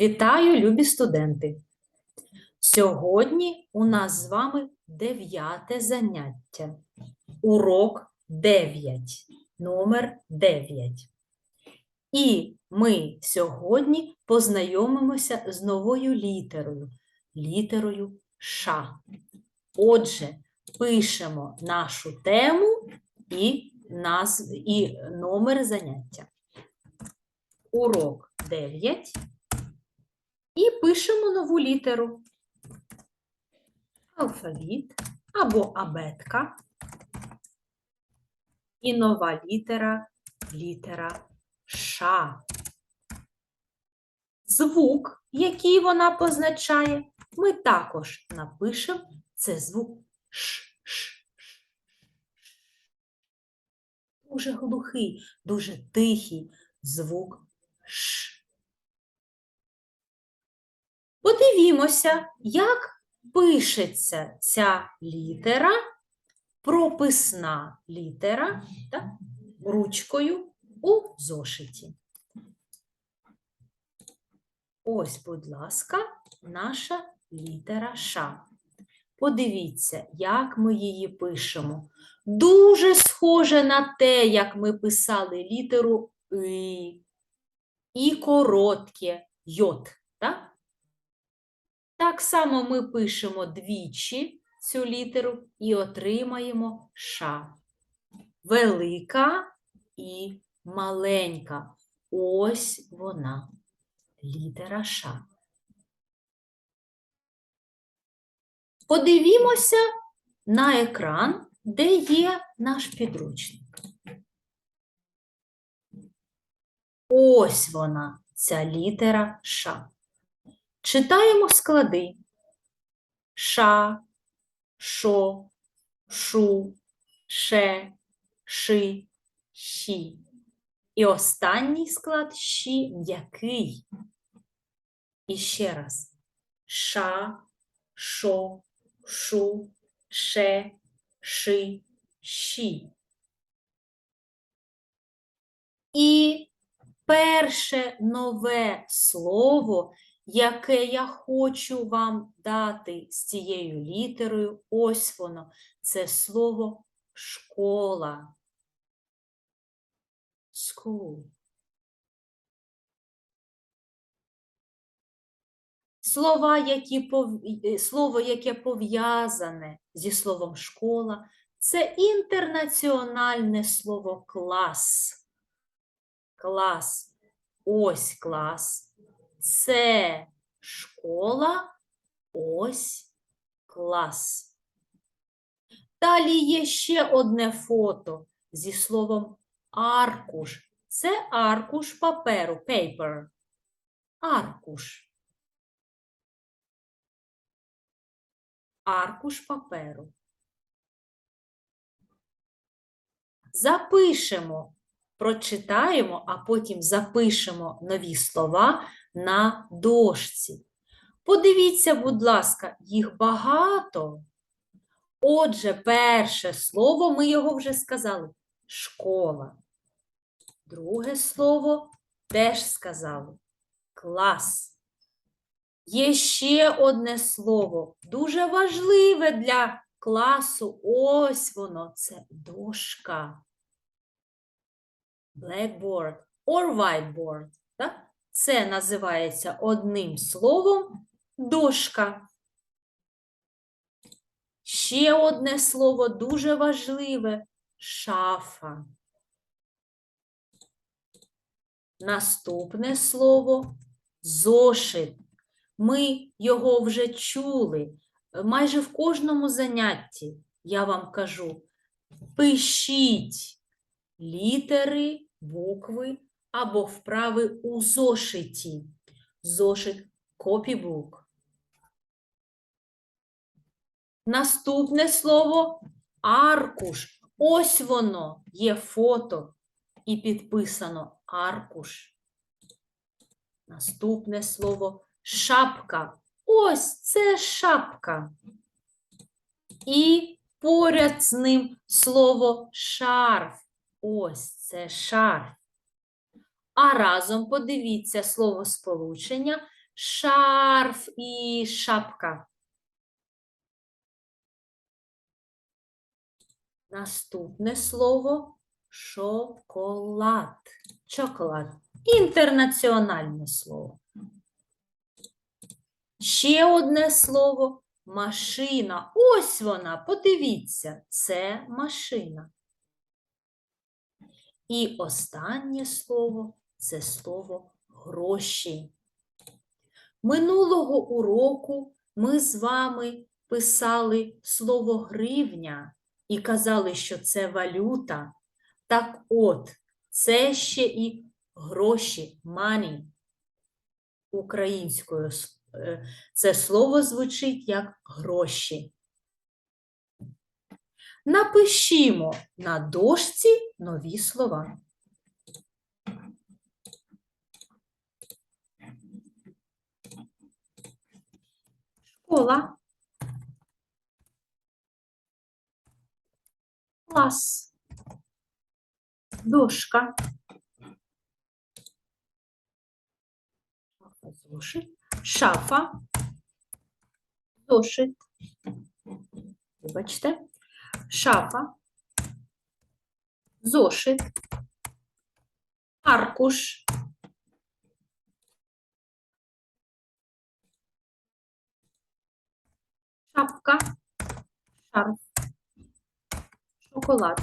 Вітаю, любі студенти! Сьогодні у нас з вами дев'яте заняття. Урок 9, номер 9. І ми сьогодні познайомимося з новою літерою, літерою Ш. Отже, пишемо нашу тему і, назв... і номер заняття. Урок 9. І пишемо нову літеру. Алфавіт або абетка. І нова літера літера Ш. Звук, який вона позначає, ми також напишемо це звук Ш. Ш. Дуже глухий, дуже тихий звук Ш. Подивімося, як пишеться ця літера, прописна літера так, ручкою у зошиті. Ось, будь ласка, наша літера Ш. Подивіться, як ми її пишемо. Дуже схоже на те, як ми писали літеру И і коротке йод. Так? Так само ми пишемо двічі цю літеру і отримаємо Ш. Велика і маленька. Ось вона, літера Ш. Подивімося на екран, де є наш підручник. Ось вона, ця літера Ш. Читаємо склади. Ша, шо, шу, ше, ши, щі. І останній склад щі м'який. І ще раз. Ша, шо, шу, ше, ши, щі. І перше нове слово, яке я хочу вам дати з цією літерою, ось воно, це слово школа. School. Слова, які пов... е, Слово, яке пов'язане зі словом школа, це інтернаціональне слово клас. Клас. Ось клас. Це школа, ось клас. Далі є ще одне фото зі словом аркуш. Це аркуш паперу, paper. Аркуш. Аркуш паперу. Запишемо, прочитаємо, а потім запишемо нові слова на дошці. Подивіться, будь ласка, їх багато. Отже, перше слово, ми його вже сказали, школа. Друге слово теж сказали клас. Є ще одне слово, дуже важливе для класу. Ось воно, це дошка. Blackboard or whiteboard. Так? Це називається одним словом дошка. Ще одне слово дуже важливе шафа. Наступне слово зошит. Ми його вже чули. Майже в кожному занятті я вам кажу: пишіть літери, букви або вправи у зошиті. Зошит copybook. Наступне слово аркуш. Ось воно є фото і підписано аркуш. Наступне слово шапка. Ось це шапка. І поряд з ним слово шарф. Ось це шарф. А разом подивіться слово сполучення шарф і шапка. Наступне слово шоколад. Чоколад. Інтернаціональне слово. Ще одне слово машина. Ось вона, подивіться, це машина. І останнє слово це слово гроші. Минулого уроку ми з вами писали слово гривня і казали, що це валюта. Так от, це ще і гроші, money українською. е, Це слово звучить як гроші. Напишімо на дошці нові слова. Школа. Клас. Дошка. Зошит. Шафа. Зошит. Вибачте. Шафа. Зошит. Аркуш. Шапка. Шарф. Шоколад.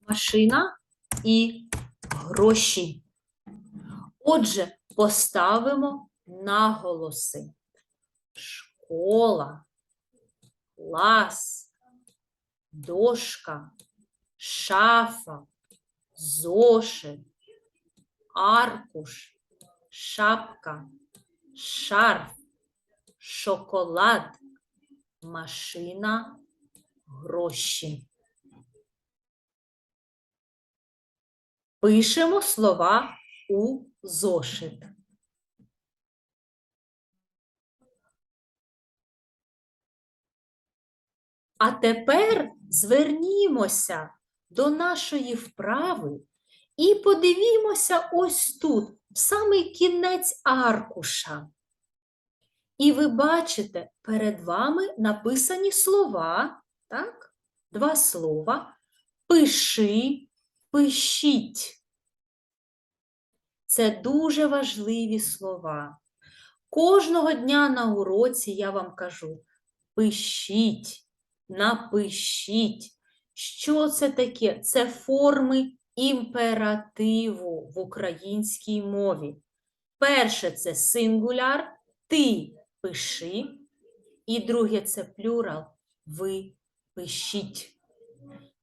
Машина і гроші. Отже, поставимо наголоси. Школа, клас, дошка, шафа, зошит, аркуш, шапка, шарф, шоколад, машина, гроші. Пишемо слова у зошит. А тепер звернімося до нашої вправи і подивімося ось тут, в самий кінець аркуша. І ви бачите, перед вами написані слова, так? Два слова. Пиши, пишіть. Це дуже важливі слова. Кожного дня на уроці я вам кажу: пишіть, напишіть. Що це таке? Це форми імперативу в українській мові. Перше це сингуляр, ти пиши, і друге це плюрал, ви пишіть.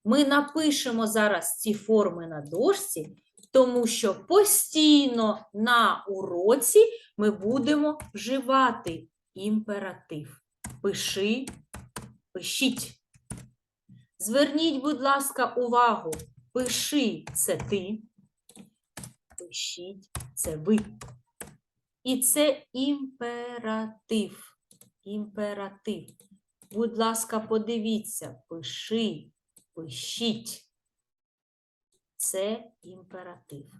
Ми напишемо зараз ці форми на дошці, тому що постійно на уроці ми будемо вживати імператив. Пиши, пишіть. Зверніть, будь ласка, увагу. Пиши це ти, пишіть це ви. І це імператив. Імператив. Будь ласка, подивіться, пиши, пишіть. Це імператив.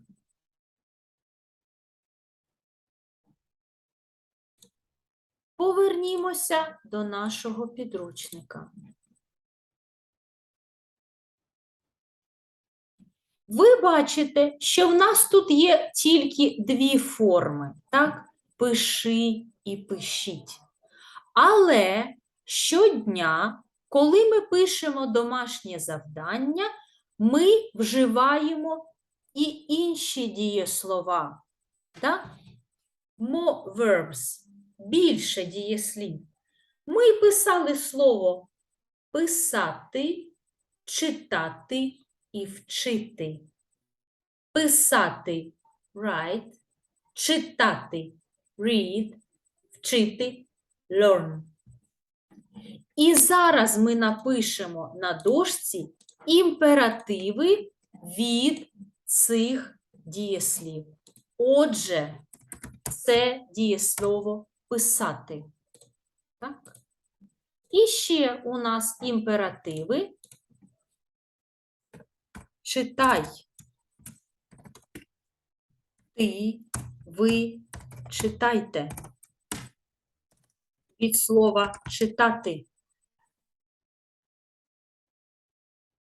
Повернімося до нашого підручника. Ви бачите, що в нас тут є тільки дві форми, так? Пиши і пишіть. Але щодня, коли ми пишемо домашнє завдання, ми вживаємо і інші дієслова. Так? More verbs, більше дієслів. Ми писали слово писати, читати і вчити. Писати write, читати read, вчити learn. І зараз ми напишемо на дошці імперативи від цих дієслів. Отже, це дієслово писати. Так? І ще у нас імперативи. Читай. ти, ви читайте. Від слова читати.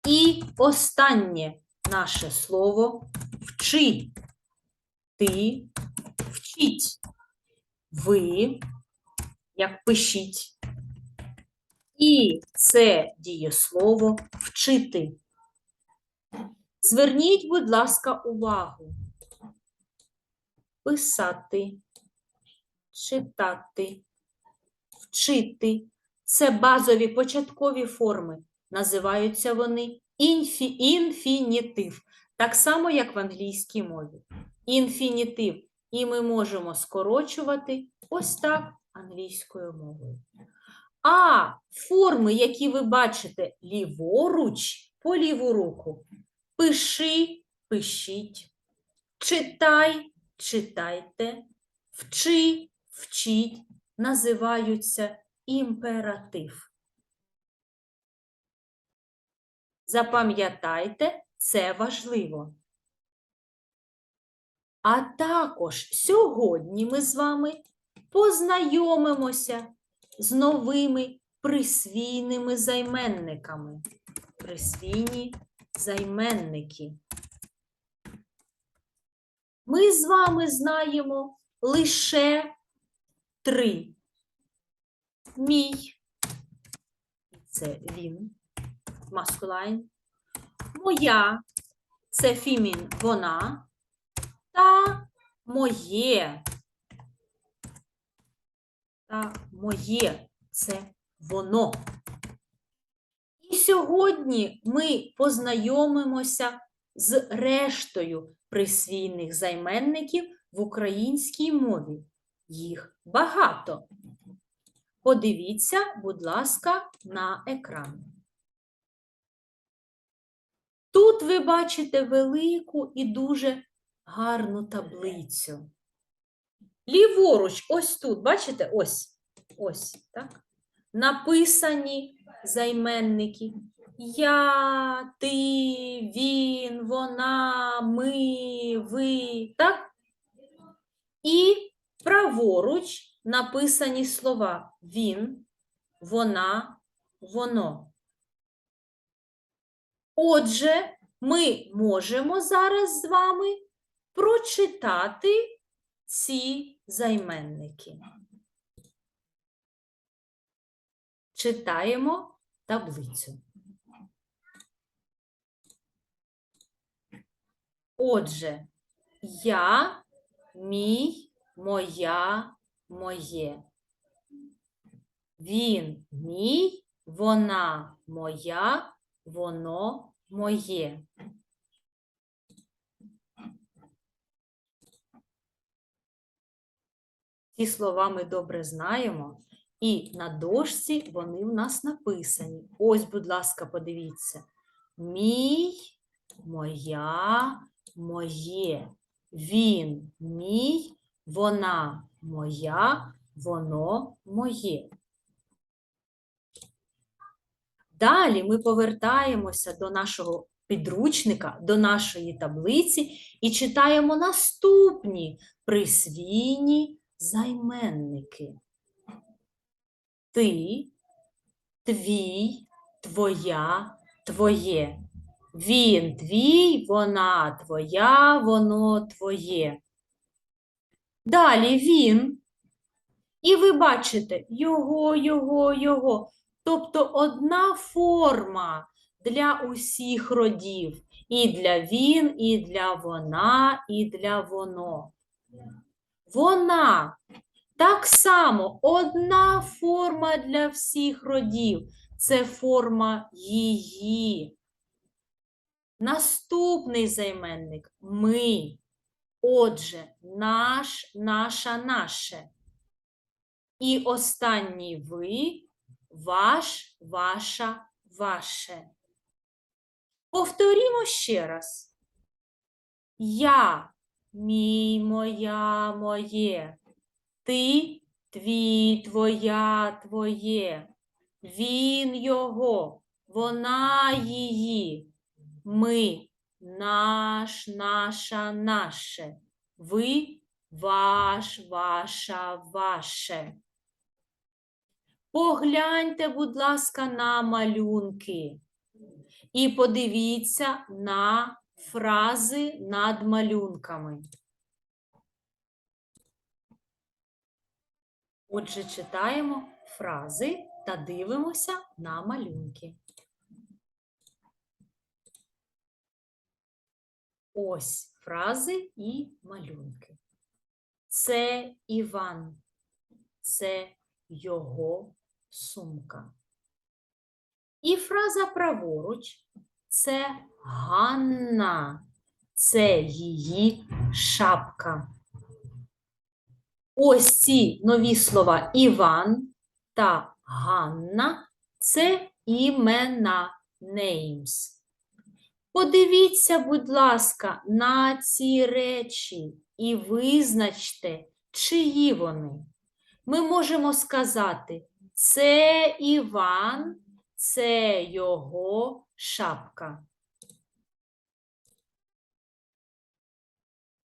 І останнє наше слово вчи. Ти вчіть. Ви, як пишіть. І це дієслово вчити. Зверніть, будь ласка, увагу. Писати, читати, вчити це базові початкові форми. Називаються вони інфі, інфінітив, так само, як в англійській мові. Інфінітив. І ми можемо скорочувати ось так англійською мовою. А форми, які ви бачите ліворуч по ліву руку, пиши, пишіть, читай, читайте, вчи, вчіть, називаються імператив. Запам'ятайте, це важливо. А також сьогодні ми з вами познайомимося з новими присвійними займенниками. Присвійні займенники. Ми з вами знаємо лише три. Мій, це він, маскулайн. Моя це фімін вона. Та моє. Та моє це воно. Сьогодні ми познайомимося з рештою присвійних займенників в українській мові. Їх багато. Подивіться, будь ласка, на екран. Тут ви бачите велику і дуже гарну таблицю. Ліворуч, ось тут, бачите, ось, ось, так? Написані займенники. Я, ти, він, вона, ми, ви, так? І праворуч написані слова він, вона, воно. Отже, ми можемо зараз з вами прочитати ці займенники. Читаємо таблицю. Отже, я, мій, моя, моє. Він мій, вона моя, воно моє. Ці слова ми добре знаємо, і на дошці вони в нас написані. Ось, будь ласка, подивіться. Мій, моя, моє. Він мій, вона моя, воно моє. Далі ми повертаємося до нашого підручника, до нашої таблиці і читаємо наступні присвійні займенники. Ти, твій, твоя, твоє. Він твій, вона твоя, воно твоє. Далі він. І ви бачите його, його, його. Тобто одна форма для усіх родів. І для він, і для вона, і для воно. Вона так само одна форма для всіх родів. Це форма її. Наступний займенник ми. Отже, наш, наша, наше. І останній ви, ваш, ваша, ваше. Повторімо ще раз. Я, мій, моя, моє. Ти, твій, твоя, твоє. Він його, вона її. Ми, наш, наша, наше. ви, ваш, ваша, ваше. Погляньте, будь ласка, на малюнки і подивіться на фрази над малюнками. Отже, читаємо фрази та дивимося на малюнки. Ось фрази і малюнки. Це Іван, це його сумка. І фраза праворуч це Ганна, це її шапка. Ось ці нові слова Іван та Ганна це імена names. Подивіться, будь ласка, на ці речі і визначте, чиї вони. Ми можемо сказати, це Іван, це його шапка.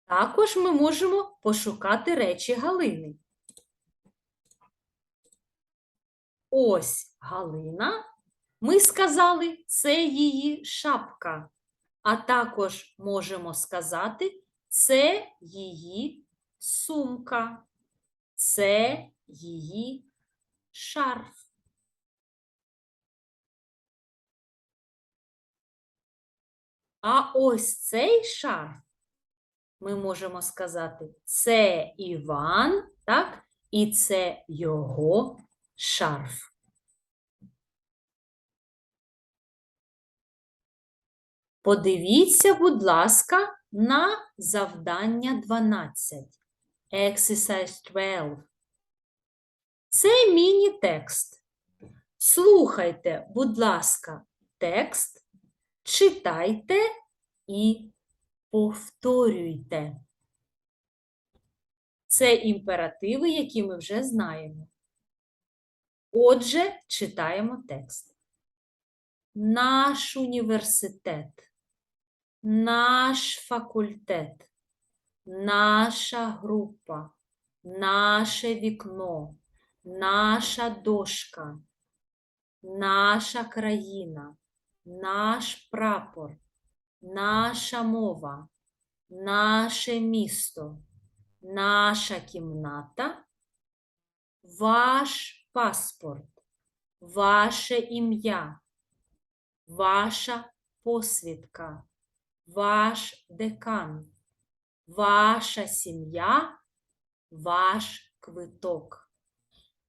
Також ми можемо пошукати речі Галини. Ось Галина. Ми сказали, це її шапка. А також можемо сказати, це її сумка, це її шарф. А ось цей шарф ми можемо сказати, це Іван, так? І це його шарф. Подивіться, будь ласка, на завдання 12. Exercise 12. Це міні-текст. Слухайте, будь ласка, текст, читайте і повторюйте. Це імперативи, які ми вже знаємо. Отже, читаємо текст. Наш університет, наш факультет, наша група, наше вікно, наша дошка, наша країна, наш прапор, наша мова, наше місто, наша кімната, ваш паспорт, ваше ім'я, ваша посвідка, ваш декан, ваша сім'я, ваш квиток.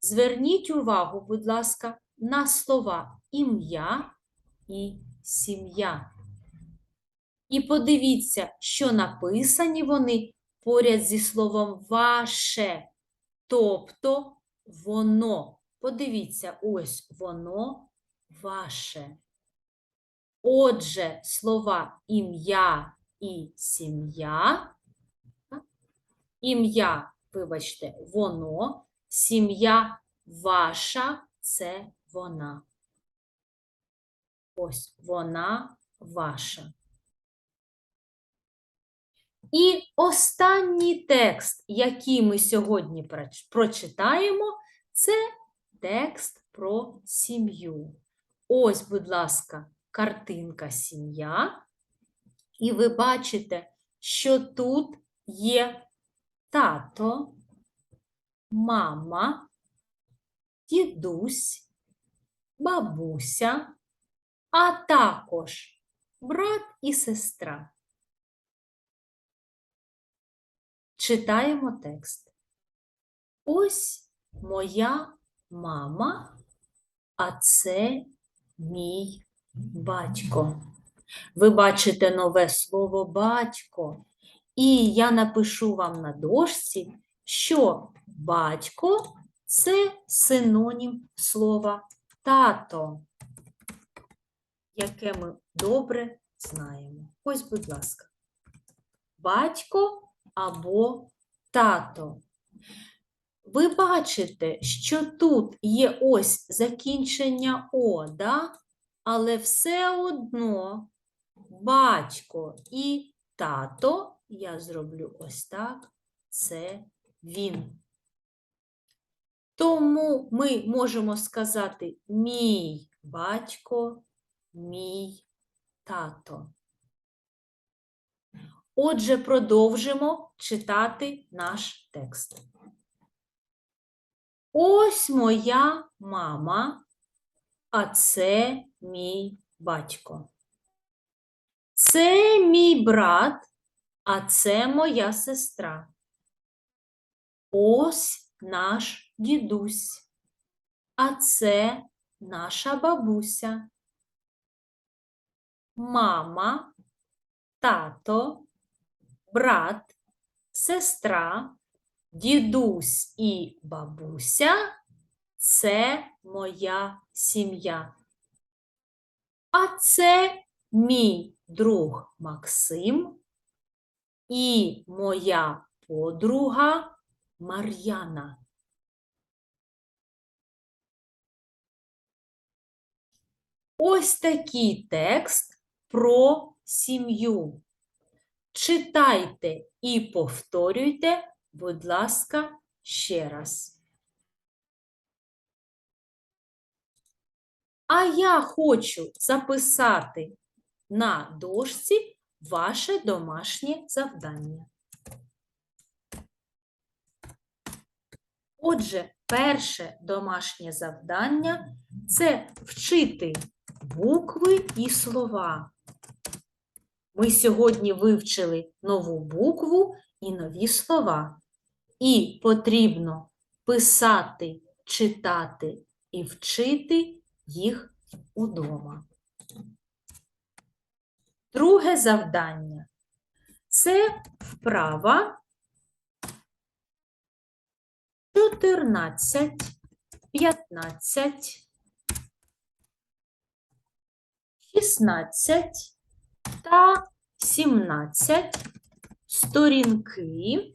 Зверніть увагу, будь ласка, на слова ім'я і сім'я. І подивіться, що написані вони поряд зі словом ваше, тобто воно. Подивіться, ось воно ваше. Отже, слова ім'я і сім'я. Ім'я, вибачте, воно, сім'я ваша це вона. Ось вона ваша. І останній текст, який ми сьогодні прочитаємо, це текст про сім'ю. Ось, будь ласка, картинка сім'я. І ви бачите, що тут є тато, мама, дідусь, бабуся, а також брат і сестра. Читаємо текст. Ось моя мама, а це мій батько. Ви бачите нове слово батько. І я напишу вам на дошці, що батько це синонім слова тато, яке ми добре знаємо. Ось, будь ласка, батько або тато. Ви бачите, що тут є ось закінчення О, да? але все одно батько і тато я зроблю ось так. Це він. Тому ми можемо сказати мій батько, мій тато. Отже, продовжимо читати наш текст. Ось моя мама, а це мій батько. Це мій брат, а це моя сестра. Ось наш дідусь, а це наша бабуся. Мама, тато, брат, сестра, дідусь і бабуся це моя сім'я. А це мій друг Максим і моя подруга Мар'яна. Ось такий текст про сім'ю. Читайте і повторюйте, будь ласка, ще раз. А я хочу записати на дошці ваше домашнє завдання. Отже, перше домашнє завдання це вчити букви і слова. Ми сьогодні вивчили нову букву і нові слова. І потрібно писати, читати і вчити їх удома. Друге завдання це вправа 14, 15, 16 та 17 сторінки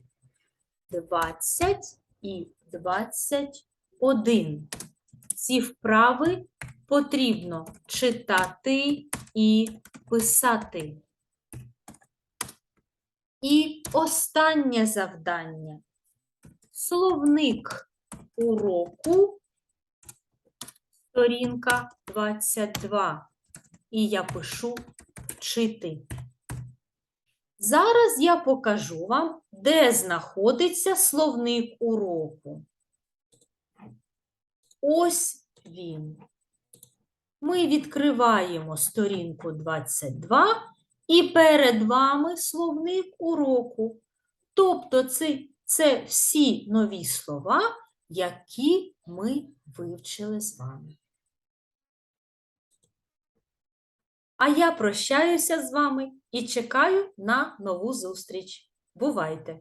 20 і 21. Ці вправи потрібно читати і писати. І останнє завдання. Словник уроку, сторінка 22. І я пишу вчити. Зараз я покажу вам, де знаходиться словник уроку. Ось він. Ми відкриваємо сторінку 22 і перед вами словник уроку. Тобто це, це всі нові слова, які ми вивчили з вами. А я прощаюся з вами і чекаю на нову зустріч. Бувайте!